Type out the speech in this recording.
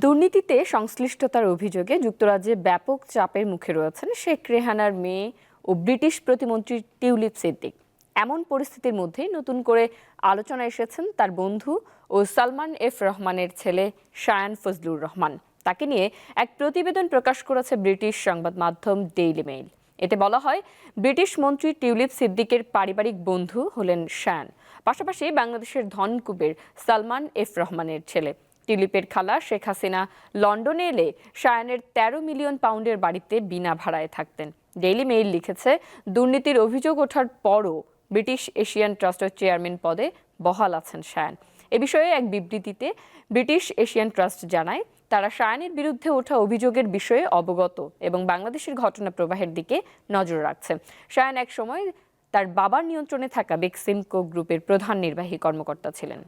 দুর্নীতিতে সংশ্লিষ্টতার অভিযোগে যুক্তরাজ্যে ব্যাপক চাপের মুখে রয়েছেন শেখ রেহানার মেয়ে ও ব্রিটিশ প্রতিমন্ত্রী টিউলিপ সিদ্দিক। এমন পরিস্থিতির মধ্যেই নতুন করে আলোচনা এসেছেন তার বন্ধু ও সালমান এফ রহমানের ছেলে শায়ান ফজলুর রহমান। তাকে নিয়ে এক প্রতিবেদন প্রকাশ করেছে ব্রিটিশ সংবাদ মাধ্যম ডেইলি মেইল। এতে বলা হয়, ব্রিটিশ মন্ত্রী টিউলিপ সিদ্দিকের পারিবারিক বন্ধু হলেন শায়ান। পাশাপাশি বাংলাদেশের ধনকুবের সালমান এফ রহমানের ছেলে। টিউলিপের খালা শেখ হাসিনা লন্ডনে এলে শায়ানের তেরো মিলিয়ন পাউন্ডের বাড়িতে বিনা ভাড়ায় থাকতেন। ডেইলি মেইল লিখেছে, দুর্নীতির অভিযোগ ওঠার পরও ব্রিটিশ এশিয়ান ট্রাস্টের চেয়ারম্যান পদে বহাল আছেন শায়ান এ বিষয়ে এক বিবৃতিতে ব্রিটিশ এশিয়ান ট্রাস্ট জানায়, তারা শায়ানের বিরুদ্ধে ওঠা অভিযোগের বিষয়ে অবগত এবং বাংলাদেশের ঘটনা প্রবাহের দিকে নজর রাখছে। শায়ান এক সময় তার বাবার নিয়ন্ত্রণে থাকা বেক্সিমকো গ্রুপের প্রধান নির্বাহী কর্মকর্তা ছিলেন।